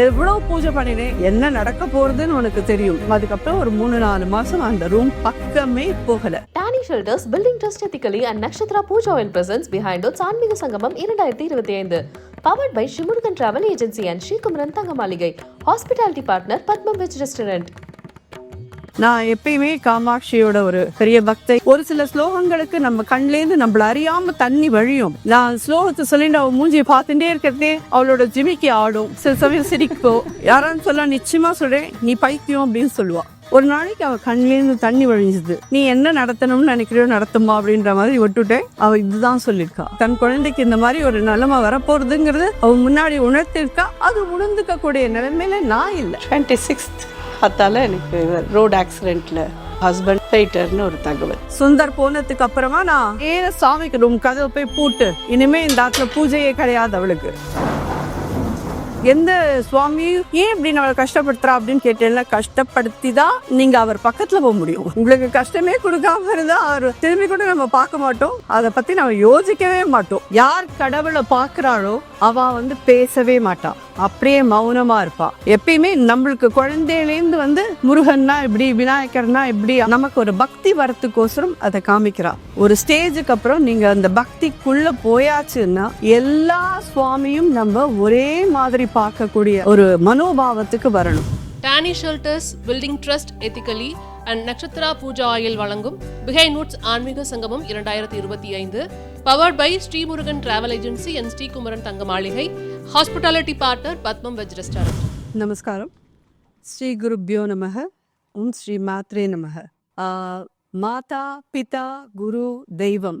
எவ்வளோ பூஜை பண்ணினேன் என்ன நடக்க போறதுன்னு உனக்கு தெரியும். அதுக்கப்புறம் ஒரு மூணு நாலு மாசம் அந்த ரூம் பக்கமே போகல. Dhani shelters building trust ethically and Nakshatra Pooja Oil presence behind its Aanmeega Sangamam இரண்டாயிரத்தி இருபத்தி ஐந்து. Powered by Srimurugan travel agency and Srikumaran Thanga Maligai hospitality partner Padmam veg restaurant நான் எப்பயுமே காமாட்சியோட ஒரு பெரிய பக்தை. ஒரு சில ஸ்லோகங்களுக்கு நம்ம கண்லேருந்து நம்மள அறியாம தண்ணி வழியும். நான் ஸ்லோகத்தை சொல்லிட்டு அவள் மூஞ்சியை பார்த்துட்டே இருக்கிறதே அவளோட ஜிமிக்கி ஆடும். சில சமயம் சிரிப்போ யாரான்னு சொல்ல நிச்சயமா சொல்றேன் நீ பைத்தியம் அப்படின்னு சொல்லுவா. ஒரு நாளைக்கு அவள் கண்லேருந்து தண்ணி வழிஞ்சுது. நீ என்ன நடத்தணும்னு நினைக்கிறியோ நடத்துமா அப்படின்ற மாதிரி விட்டுட்டேன். அவள் இதுதான் சொல்லியிருக்கா தன் குழந்தைக்கு இந்த மாதிரி ஒரு நிலைமை வரப்போறதுங்கிறது அவள் முன்னாடி உணர்த்திருக்கா. அது உணர்ந்துக்க கூடிய நிலைமையில நான் இல்லை. டுவெண்ட்டி சிக்ஸ்த் அத்தால எனக்கு ரோடு ஆக்சிடென்ட்ல ஹஸ்பண்ட் போயிட்டாருன்னு ஒரு தகவல். சுந்தர் போனதுக்கு அப்புறமா நான் ஏன சாமிக்கு ரூம் கதவை போய் பூட்டு இனிமே இந்த ஆத்துல பூஜையே கிடையாது அவளுக்கு. எந்த சுவாமியும் ஏன் இப்படி நம்மளை கஷ்டப்படுத்துறா அப்படின்னு கேட்டேன்னா கஷ்டப்படுத்தி தான் நீங்க அவர் பக்கத்துல போக முடியும். உங்களுக்கு கஷ்டமே கொடுக்காம இருந்தா அவர் திரும்பி கூட நம்ம பார்க்க மாட்டோம். அதை பத்தி நம்ம யோசிக்கவே மாட்டோம். யார் கடவுளை பாக்குறாளோ அவ வந்து பேசவே மாட்டான் அப்படியே மௌனமா இருப்பா. எப்பயுமே நம்மளுக்கு குழந்தையிலேருந்து வந்து முருகன்னா இப்படி விநாயகர்னா இப்படி நமக்கு ஒரு பக்தி வரத்துக்கோசரம் அதை காமிக்கிறா. ஒரு ஸ்டேஜுக்கு அப்புறம் நீங்க அந்த பக்திக்குள்ள போயாச்சுன்னா எல்லா சுவாமியும் நம்ம ஒரே மாதிரி பார்க்கக்கூடிய ஒரு மனோபாவத்துக்கு வரணும். Dhani shelters building trust ethically and Nakshatra Pooja oil வழங்கும் பிஹைண்ட் நூட்ஸ் ஆன்மீக சங்கமம் இரண்டாயிரத்தி இருபத்தி ஐந்து powered by Srimurugan travel agency and Srikumaran Thanga Maligai hospitality partner Padmam veg restaurant நமஸ்காரம். ஸ்ரீ குருப்யோ நமக ஓம் ஸ்ரீ மாத்ரே நமக. மாதா பிதா குரு தெய்வம்.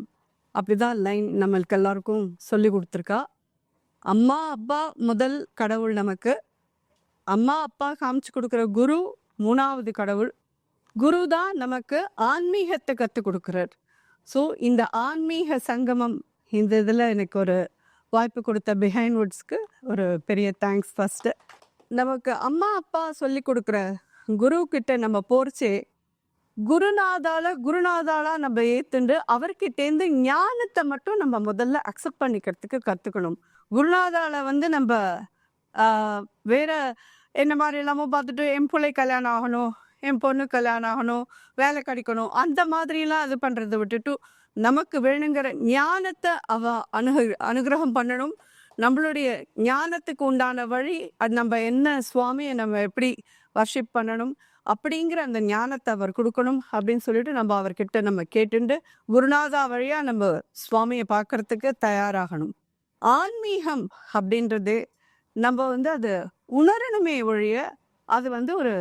அப்படிதான் லைன் நம்மளுக்கு எல்லாருக்கும் சொல்லி கொடுத்துருக்கா. அம்மா அப்பா முதல் கடவுள் நமக்கு. அம்மா அப்பா காமிச்சு கொடுக்குற குரு மூணாவது கடவுள். குரு தான் நமக்கு ஆன்மீகத்தை கற்றுக் கொடுக்குறார். ஸோ இந்த ஆன்மீக சங்கமம் இந்த இதில் எனக்கு ஒரு வாய்ப்பு கொடுத்த பிஹைண்ட் வுட்ஸ்க்கு ஒரு பெரிய தேங்க்ஸ் ஃபஸ்ட்டு நமக்கு அம்மா அப்பா சொல்லி கொடுக்குற குரு கிட்ட நம்ம போர்ச்சே குருநாதால குருநாதாலா நம்ம ஏத்துண்டு அவர்கிட்டேருந்து ஞானத்தை மட்டும் நம்ம முதல்ல அக்செப்ட் பண்ணிக்கிறதுக்கு கற்றுக்கணும் குருநாதால வந்து நம்ம வேற என்ன மாதிரி எல்லாமோ பார்த்துட்டு என் பிள்ளை கல்யாணம் ஆகணும் என் பொண்ணு கல்யாணம் ஆகணும் வேலை கிடைக்கணும் அந்த மாதிரிலாம் இது பண்ணுறதை விட்டுட்டு நமக்கு வேணுங்கிற ஞானத்தை அவ அனுகு அனுகிரகம் பண்ணணும். நம்மளுடைய ஞானத்துக்கு உண்டான வழி அது நம்ம என்ன சுவாமியை நம்ம எப்படி வர்ஷிப் பண்ணணும் அப்படிங்கிற அந்த ஞானத்தை அவர் கொடுக்கணும் அப்படின்னு சொல்லிட்டு நம்ம அவர்கிட்ட நம்ம கேட்டுண்டு குருநாதா வழியா நம்ம சுவாமியை பார்க்கறதுக்கு தயாராகணும். ஆன்மீகம் அப்படின்றது நம்ம வந்து அது உணரணுமே ஒழிய அது வந்து ஒரு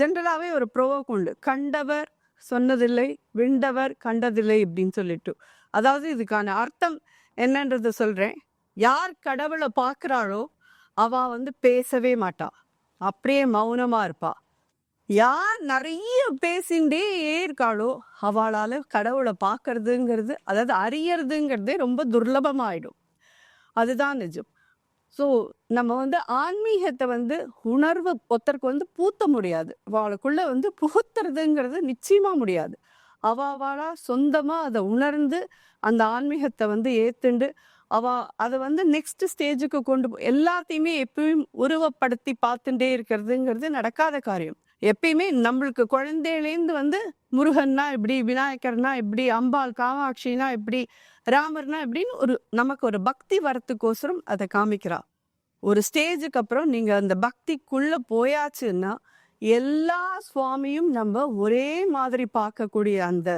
ஜென்ரலாகவே ஒரு ப்ரோவோக் உண்டு. கண்டவர் சொன்னதில்லை விண்டவர் கண்டதில்லை அப்படின்னு சொல்லிட்டு. அதாவது இதுக்கான அர்த்தம் என்னன்றதை சொல்கிறேன் யார் கடவுளை பார்க்குறாளோ அவள் வந்து பேசவே மாட்டாள் அப்படியே மௌனமாக இருப்பாள் யார் நிறைய பேசிகிட்டே இருக்காளோ அவளால் கடவுளை பார்க்கறதுங்கிறது அதாவது அறியறதுங்கிறதே ரொம்ப துர்லபமாயிடும். அதுதான் நிஜம். ஸோ நம்ம வந்து ஆன்மீகத்தை வந்து உணர்வு ஒருத்தருக்கு வந்து பூத்த முடியாது. அவளுக்குள்ளே வந்து புகுத்துறதுங்கிறது நிச்சயமாக முடியாது. அவ சொந்தமாக அதை உணர்ந்து அந்த ஆன்மீகத்தை வந்து ஏற்றுண்டு அவ அதை வந்து நெக்ஸ்ட் ஸ்டேஜுக்கு கொண்டு போ எல்லாத்தையுமே எப்பயும் உருவப்படுத்தி பார்த்துட்டே இருக்கிறதுங்கிறது நடக்காத காரியம். எப்பயுமே நம்மளுக்கு குழந்தையிலேருந்து வந்து முருகன்னா இப்படி விநாயகர்னா இப்படி அம்பாள் காமாட்சினா இப்படி ராமர்னா இப்படின்னு ஒரு நமக்கு ஒரு பக்தி வரத்துக்கோசரம் அதை காமிக்கிறா. ஒரு ஸ்டேஜுக்கு அப்புறம் நீங்கள் அந்த பக்திக்குள்ளே போயாச்சுன்னா எல்லா சுவாமியும் நம்ம ஒரே மாதிரி பார்க்கக்கூடிய அந்த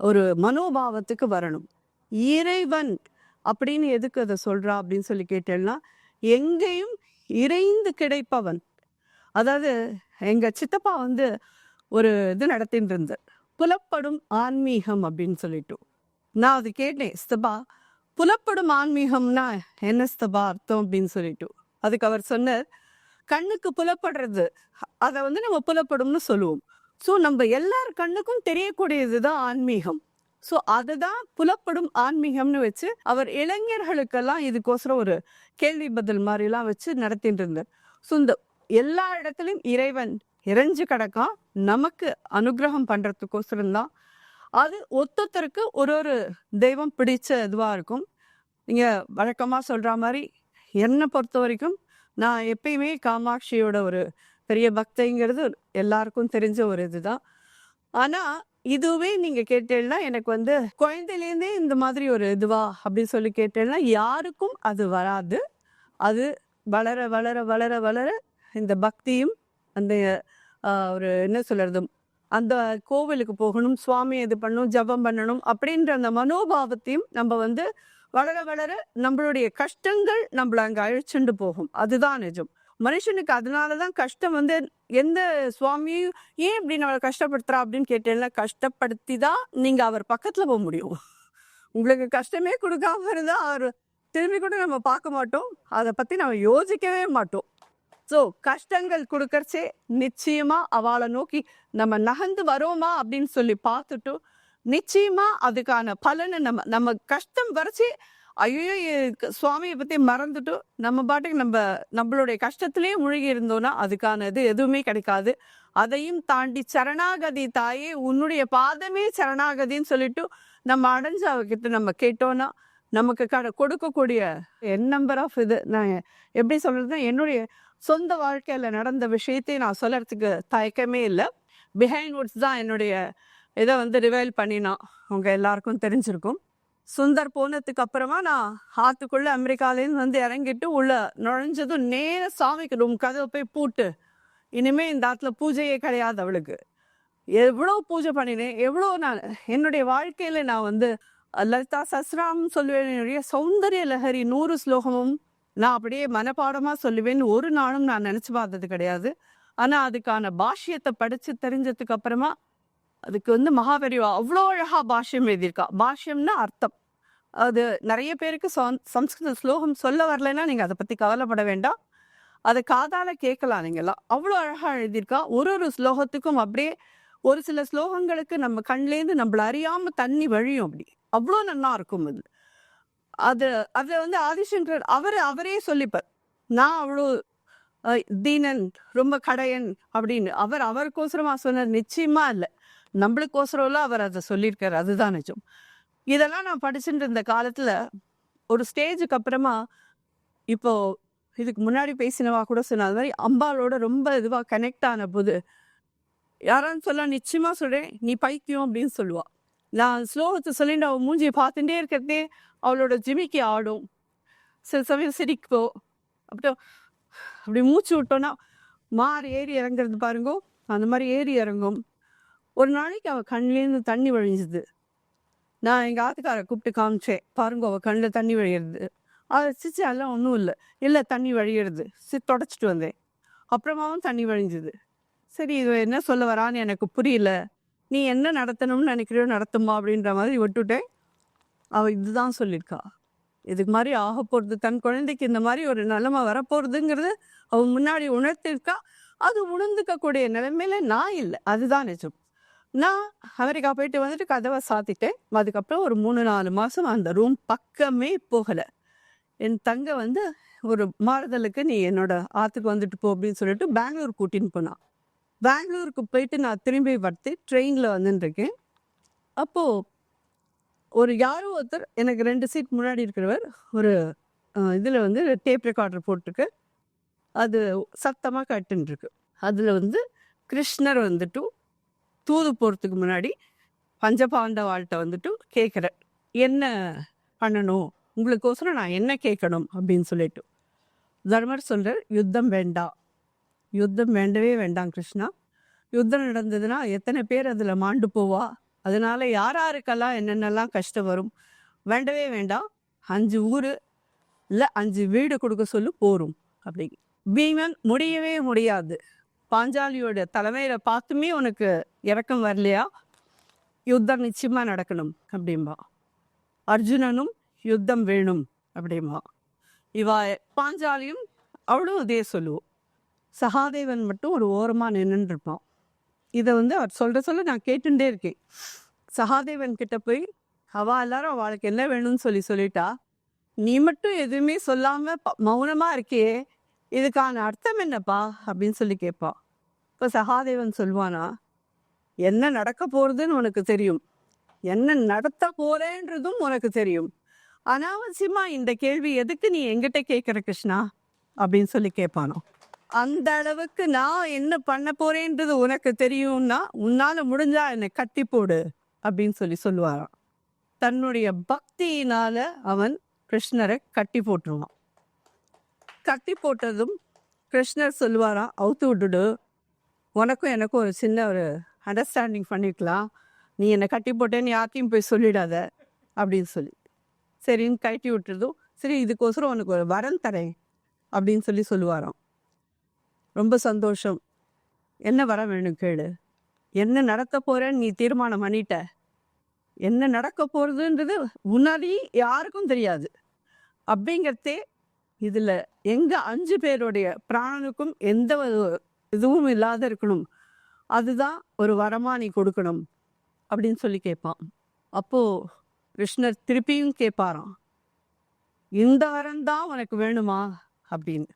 ஒரு மனோபாவத்துக்கு வரணும். இறைவன் அப்படின்னு எதுக்கு அதை சொல்கிறா அப்படின்னு சொல்லி கேட்டேன்னா எங்கேயும் இறைந்து கிடைப்பவன் அதாவது எங்கள் சித்தப்பா வந்து ஒரு இது நடத்தின்னு இருந்தார் புலப்படும் ஆன்மீகம் அப்படின்னு சொல்லிட்டு. நான் அது கேட்டேன் ஸ்தபா புலப்படும் ஆன்மீகம்னா என்ன ஸ்தபா அர்த்தம்? அப்படின்னு சொல்லிட்டு. அதுக்கு அவர் சொன்னார் கண்ணுக்கு புலப்படுறது அதை வந்து நம்ம புலப்படும்னு சொல்லுவோம். ஸோ நம்ம எல்லார் கண்ணுக்கும் தெரியக்கூடியது தான் ஆன்மீகம். ஸோ அதுதான் புலப்படும் ஆன்மீகம்னு வச்சு அவர் இளைஞர்களுக்கெல்லாம் இதுக்கோசரம் ஒரு கேள்வி பதில் மாதிரிலாம் வச்சு நடத்திட்டு இருந்தார் ஸோ இந்த எல்லா இடத்துலையும் இறைவன் இறைஞ்சு கிடக்கான் நமக்கு அனுகிரகம் பண்ணுறதுக்கோசரம் தான். அது ஒத்தொத்தருக்கு ஒரு ஒரு தெய்வம் பிடிச்ச இதுவாக இருக்கும். நீங்கள் வழக்கமாக சொல்கிற மாதிரி என்னை பொறுத்த வரைக்கும் நான் எப்பயுமே காமாட்சியோட ஒரு பெரிய பக்தைங்கிறது எல்லாருக்கும் தெரிஞ்ச ஒரு இதுதான். ஆனால் இதுவே நீங்கள் கேட்டேன்னா எனக்கு வந்து குழந்தையிலேருந்தே இந்த மாதிரி ஒரு இதுவா அப்படின்னு சொல்லி கேட்டேன்னா யாருக்கும் அது வராது. அது வளர வளர வளர வளர இந்த பக்தியும் அந்த ஒரு என்ன சொல்கிறது அந்த கோவிலுக்கு போகணும் சுவாமி இது பண்ணணும் ஜபம் பண்ணணும் அப்படின்ற அந்த மனோபாவத்தையும் நம்ம வந்து வளர வளர நம்மளுடைய கஷ்டங்கள் நம்மள அங்கே அழிச்சுண்டு போகும். அதுதான் நிஜம். மனுஷனுக்கு அதனால தான் கஷ்டம் வந்து எந்த சுவாமியும் ஏன் இப்படி நம்மளை கஷ்டப்படுத்துறா அப்படின்னு கேட்டேன்னா கஷ்டப்படுத்தி தான் நீங்கள் அவர் பக்கத்தில் போக முடியும். உங்களுக்கு கஷ்டமே கொடுக்காம இருந்தால் அவர் திரும்பி கூட நம்ம பார்க்க மாட்டோம். அதை பற்றி நம்ம யோசிக்கவே மாட்டோம். ஸோ கஷ்டங்கள் கொடுக்கறச்சே நிச்சயமா அவளை நோக்கி நம்ம நகர்ந்து வரோமா அப்படின்னு சொல்லி பார்த்துட்டு நிச்சயமா அதுக்கான பலனை நம்ம நம்ம கஷ்டம் வரைச்சி ஐயோ சுவாமியை பத்தி மறந்துட்டு நம்ம பாட்டுக்கு நம்ம நம்மளுடைய கஷ்டத்துலேயே முழுகி இருந்தோம்னா அதுக்கான இது எதுவுமே கிடைக்காது. அதையும் தாண்டி சரணாகதி தாயே உன்னுடைய பாதமே சரணாகதின்னு சொல்லிட்டு நம்ம அடைஞ்ச அவகிட்ட நம்ம கேட்டோம்னா நமக்கு கட கொடுக்கக்கூடிய என் நம்பர் ஆஃப் இது. நான் எப்படி சொல்றதுன்னா என்னுடைய சொந்த வாழ்க்கையில் நடந்த விஷயத்தை நான் சொல்லறதுக்கு தயக்கமே இல்லை. பிஹைண்ட் வுட்ஸ் தான் என்னுடைய இதை வந்து ரிவைல் பண்ணினான் உங்கள் எல்லாருக்கும் தெரிஞ்சிருக்கும். சுந்தர் போனதுக்கு அப்புறமா நான் ஆத்துக்குள்ளே அமெரிக்காலேருந்து வந்து இறங்கிட்டு உள்ளே நுழைஞ்சதும் நேர சாமிக்கு ரூம் கதவை போய் பூட்டு. இனிமே இந்த ஆற்றுல பூஜையே கிடையாது அவளுக்கு. எவ்வளோ பூஜை பண்ணினேன் எவ்வளோ நான் என்னுடைய வாழ்க்கையில் நான் வந்து லலிதா சஸ்ராம் சொல்லுவேன் என்னுடைய சௌந்தரிய லஹரி நூறு ஸ்லோகமும் நான் அப்படியே மனப்பாடமாக சொல்லுவேன்னு ஒரு நாளும் நான் நினச்சி பார்த்தது கிடையாது. ஆனால் அதுக்கான பாஷ்யத்தை படித்து தெரிஞ்சதுக்கு அப்புறமா அதுக்கு வந்து மகாபெரிவா அவ்வளோ அழகாக பாஷ்யம் எழுதியிருக்கா. பாஷ்யம்னா அர்த்தம். அது நிறைய பேருக்கு சம்ஸ்கிருத ஸ்லோகம் சொல்ல வரலைன்னா நீங்கள் அதை பற்றி கவலைப்பட வேண்டாம். அதை காதால் கேட்கலாம் நீங்கெல்லாம். அவ்வளோ அழகாக எழுதியிருக்கா. ஒரு ஒரு ஸ்லோகத்துக்கும் அப்படியே ஒரு சில ஸ்லோகங்களுக்கு நம்ம கண்லேருந்து நம்மள அறியாமல் தண்ணி வழியும் அப்படி. அவ்வளோ நல்லா இருக்கும் அது. அது அதை வந்து ஆதிசங்கர் அவர் அவரே சொல்லிப்பார். நான் அவ்வளோ தீனன் ரொம்ப கடையன் அப்படின்னு. அவர் அவருக்கோசரமா சொன்னார். நிச்சயமா இல்லை. நம்மளுக்கோசரம்ல அவர் அதை சொல்லியிருக்காரு. அதுதான் நிஜம். இதெல்லாம் நான் படிச்சுட்டு இருந்த காலத்துல ஒரு ஸ்டேஜுக்கு அப்புறமா இப்போ இதுக்கு முன்னாடி பேசினவா கூட சொன்ன அது மாதிரி அம்பாலோட ரொம்ப இதுவாக கனெக்ட் ஆன போது யாரான்னு சொல்ல நிச்சயமாக சொல்கிறேன் நீ பைத்தியம் அப்படின்னு சொல்லுவாள் நான் ஸ்லோகத்தை சொல்லிட்டு அவள் மூஞ்சியை பார்த்துட்டே இருக்கிறதே அவளோட ஜிமிக்கி ஆடும். சில சமயம் சிரிப்போ அப்படியே அப்படி மூச்சு விட்டோன்னா மாறு ஏறி இறங்குறது பாருங்க அந்த மாதிரி ஏறி இறங்கும். ஒரு நாளைக்கு அவள் கண்லேருந்து தண்ணி வழிஞ்சுது. நான் எங்கள் ஆத்துக்காரை கூப்பிட்டு காமிச்சேன். பாருங்க அவள் கண்ணில் தண்ணி வழியிறது. அதை சிச்சு அதெல்லாம் ஒன்றும் இல்லை. இல்லை தண்ணி வழியிறது. சி தொடச்சிட்டு வந்தேன். அப்புறமாவும் தண்ணி வழிஞ்சுது. சரி இது என்ன சொல்ல வரான்னு எனக்கு புரியல. நீ என்ன நடத்தணும்னு நினைக்கிறியோ நடத்துமா அப்படின்ற மாதிரி விட்டுட்டேன் அவள் இதுதான் சொல்லியிருக்கா. இதுக்கு மாதிரி ஆக போகிறது தன் குழந்தைக்கு இந்த மாதிரி ஒரு நிலைமை வரப்போகிறதுங்கிறது அவள் முன்னாடி உணர்த்திருக்கா. அது உணர்ந்துக்கக்கூடிய நிலைமையில நான் இல்லை. அதுதான் நிஜம். நான் அமெரிக்கா போயிட்டு வந்துட்டு கதவை சாத்திட்டேன். அதுக்கப்புறம் ஒரு மூணு நாலு மாதம் அந்த ரூம் பக்கமே போகலை. என் தங்க வந்து ஒரு மாறுதலுக்கு நீ என்னோட ஆற்றுக்கு வந்துட்டு போ அப்படின்னு சொல்லிட்டு பெங்களூர் கூட்டின்னு போனான் பெங்களூருக்கு போயிட்டு நான் திரும்பி வரத்து ட்ரெயினில் வந்துட்டுருக்கேன் அப்போது ஒரு யாரோ ஒருத்தர் எனக்கு ரெண்டு சீட் முன்னாடி இருக்கிறவர் ஒரு இதில் வந்து டேப் ரெக்கார்டர் போட்டிருக்கு. அது சத்தமாக கட்டுன்ருக்கு அதில் வந்து கிருஷ்ணர் வந்துட்டு தூது போகிறதுக்கு முன்னாடி பஞ்சபாண்டவாள்கிட்ட வந்துட்டு கேட்குறேன் என்ன பண்ணணும்? உங்களுக்கோசரம் நான் என்ன கேட்கணும்? அப்படின்னு சொல்லிட்டு. தர்மர் சொல்கிறார் யுத்தம் வேண்டாம். யுத்தம் வேண்டவே வேண்டாம் கிருஷ்ணா. யுத்தம் நடந்ததுன்னா எத்தனை பேர் அதில் மாண்டு போவா? அதனால யார் யாருக்கெல்லாம் என்னென்னலாம் கஷ்டம் வரும்? வேண்டவே வேண்டாம். அஞ்சு ஊர் இல்லை அஞ்சு வீடு கொடுக்க சொல்லு போரும் அப்படி பீமன் முடியவே முடியாது. பாஞ்சாலியோட தலைமையில பார்த்துமே உனக்கு இறக்கம் வரலையா? யுத்தம் நிச்சயமா நடக்கணும் அப்படிம்பா. அர்ஜுனனும் யுத்தம் வேணும் அப்படிம்பா. இவா பாஞ்சாலியும் அவளும் அதே சொல்லுவோம் சகாதேவன் மட்டும் ஒரு ஓரமாக நின்றுருப்பான் இதை வந்து அவர் சொல்கிற சொல்ல நான் கேட்டுட்டே இருக்கேன். சகாதேவன் கிட்ட போய் அவா எல்லாரும் அவளுக்கு என்ன வேணும்னு சொல்லி சொல்லிட்டா? நீ மட்டும் எதுவுமே சொல்லாமல் ப- இருக்கியே? இதுக்கான அர்த்தம் என்னப்பா? அப்படின்னு சொல்லி கேட்பா. இப்போ சகாதேவன் சொல்வானா என்ன நடக்க போகிறதுன்னு உனக்கு தெரியும். என்ன நடத்த போறேன்றதும் உனக்கு தெரியும். அனாவசியமாக இந்த கேள்வி எதுக்கு நீ எங்கிட்ட கேட்குற கிருஷ்ணா? அப்படின்னு சொல்லி கேட்பானோ. அந்த அளவுக்கு நான் என்ன பண்ண போறேன்றது உனக்கு தெரியும்னா உன்னால முடிஞ்சா என்னை கட்டி போடு அப்படின்னு சொல்லி சொல்லுவாராம். தன்னுடைய பக்தியினால அவன் கிருஷ்ணரை கட்டி போட்டுருவான். கட்டி போட்டதும் கிருஷ்ணர் சொல்லுவாராம் அவுத்து விட்டுடு. உனக்கும் எனக்கும் ஒரு சின்ன ஒரு அண்டர்ஸ்டாண்டிங் பண்ணிக்கலாம் நீ என்னை கட்டி போட்டேன்னு யார்த்தையும் போய் சொல்லிடாத அப்படின்னு சொல்லி. சரின்னு கட்டி விட்டுறதும் சரி இதுக்கோசரம் உனக்கு ஒரு வரம் தரேன் அப்படின்னு சொல்லி சொல்லுவாராம். ரொம்ப சந்தோஷம். என்ன வரம் வேணும் கேளு. என்ன நடத்த போகிறேன்னு நீ தீர்மானம் பண்ணிட்ட. என்ன நடக்க போகிறதுன்றது முன்னாடி யாருக்கும் தெரியாது. அப்படிங்கிறதே இதில் எங்கள் அஞ்சு பேருடைய பிராணனுக்கும் எந்த ஒரு இதுவும் இல்லாத இருக்கணும். அதுதான் ஒரு வரமாக நீ கொடுக்கணும் அப்படின்னு சொல்லி கேட்பான். அப்போது கிருஷ்ணர் திருப்பியும் கேட்பாராம். இந்த வரம் தான் உனக்கு வேணுமா? அப்படின்னு.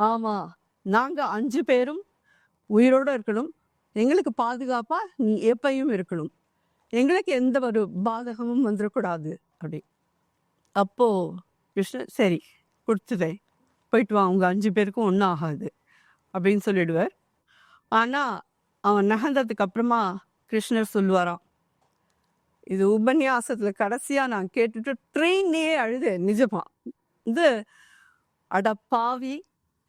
ஆமாம் நாங்கள் அஞ்சு பேரும் உயிரோடு இருக்கணும். எங்களுக்கு பாதுகாப்பாக நீ எப்பையும் இருக்கணும். எங்களுக்கு எந்த ஒரு பாதகமும் வந்துடக்கூடாது அப்படி. அப்போது கிருஷ்ணன் சரி கொடுத்துட்டேன் போயிட்டு வா அவங்க அஞ்சு பேருக்கும் ஒன்றும் ஆகாது. அப்படின்னு சொல்லிடுவார். ஆனால் அவன் நகர்ந்ததுக்கு அப்புறமா கிருஷ்ணர் சொல்லுவாராம் இது உபன்யாசத்தில் கடைசியாக நான் கேட்டுட்டு ட்ரெயின்லேயே அழுது நிஜமா. இது அட பாவி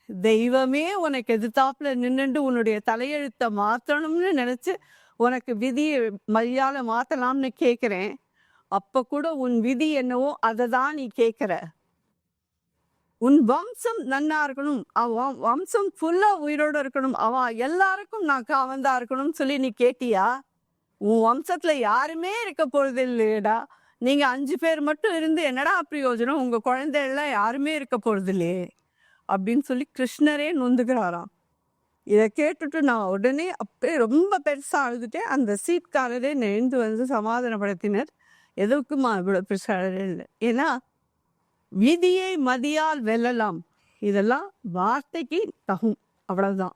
தெய்வமே உனக்கு எதிர்த்தாப்புல நின்றுண்டு உன்னுடைய தலையெழுத்தை மாற்றணும்னு நினச்சி உனக்கு விதியை மரியாதை மாற்றலாம்னு கேட்குறேன் அப்போ கூட உன் விதி என்னவோ அதை தான் நீ கேட்குற உன் வம்சம் நன்னா இருக்கணும். அவன் வம்சம் ஃபுல்லா உயிரோடு இருக்கணும். அவன் எல்லாருக்கும் நான் காவந்தா இருக்கணும்னு சொல்லி நீ கேட்டியா? உன் வம்சத்துல யாருமே இருக்க போறது இல்லையடா. நீங்க அஞ்சு பேர் மட்டும் இருந்து என்னடா பிரயோஜனம்? உங்க குழந்தைகள்லாம் யாருமே இருக்க போறது இல்லையே. அப்படின்னு சொல்லி கிருஷ்ணரே நொந்துக்கிறாராம் இதை கேட்டுட்டு நான் உடனே அப்படியே ரொம்ப பெருசாக அழுதுட்டேன். அந்த சீட்காரரே நெழுந்து வந்து சமாதானப்படுத்தினர். எதுக்குமா இவ்வளோ பெருசாக இல்லை ஏன்னா விதியை மதியால் வெல்லலாம். இதெல்லாம் வார்த்தைக்கு தகும். அவ்வளவுதான்.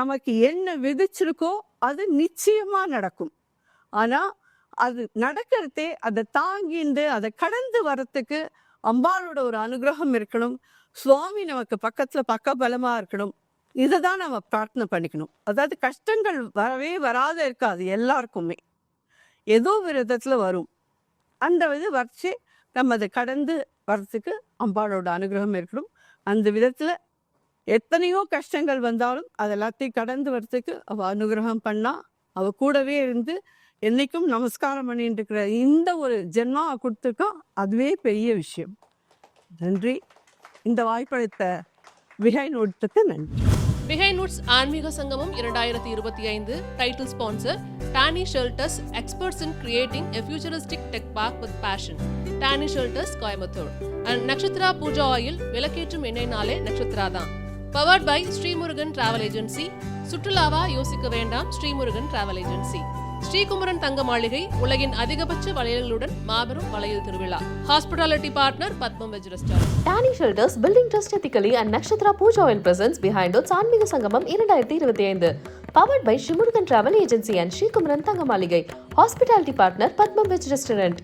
நமக்கு என்ன விதிச்சிருக்கோ அது நிச்சயமா நடக்கும். ஆனா அது நடக்கிறதே அதை தாங்கிண்டு அதை கடந்து வரத்துக்கு அம்பாளோட ஒரு அனுகிரகம் இருக்கணும். சுவாமி நமக்கு பக்கத்தில் பக்க பலமாக இருக்கணும். இதை தான் நம்ம பிரார்த்தனை பண்ணிக்கணும். அதாவது கஷ்டங்கள் வரவே வராத இருக்காது எல்லாருக்குமே. ஏதோ ஒரு விதத்தில் வரும். அந்த இது வரைச்சி நம்ம அதை கடந்து வர்றதுக்கு அம்பாளோட அனுகிரகம் இருக்கணும். அந்த விதத்தில் எத்தனையோ கஷ்டங்கள் வந்தாலும் அது எல்லாத்தையும் கடந்து வர்றதுக்கு அவள் அனுகிரகம் பண்ணால் அவள் கூடவே இருந்து என்றைக்கும் நமஸ்காரம் பண்ணிட்டு இருக்கிற இந்த ஒரு ஜென்மா கொடுத்துருக்கா அதுவே பெரிய விஷயம். நன்றி. இந்த வாய்ப்பளித்த விகை நோட்டத்துக்கு நன்றி. பிஹை நூட்ஸ் ஆன்மீக சங்கமம் இரண்டாயிரத்தி இருபத்தி ஐந்து title sponsor Dhani shelters experts in creating a futuristic tech park with passion Dhani shelters Coimbatore and Nakshatra Pooja oil விளக்கேற்றும் எண்ணெய்னாலே நட்சத்திரா தான். Powered by Srimurugan travel agency சுற்றுலாவா யோசிக்க வேண்டாம் ஸ்ரீமுருகன் டிராவல் ஏஜென்சி ஸ்ரீகுமரன் தங்க மாளிகை உலகின் அதிகபட்ச வளையல்களுடன் மாபெரும் வளையல் திருவிழா. Hospitality partner Padmam veg restaurant Danny shelters building trust Ethically and Nakshatra Puja oil presents behind Oats ஆன்மீக சங்கமம் இரண்டாயிரத்தி இருபத்தி ஐந்து. Powered by Shimurugan travel agency and Srikumaran Thanga Maligai hospitality partner Padmam veg restaurant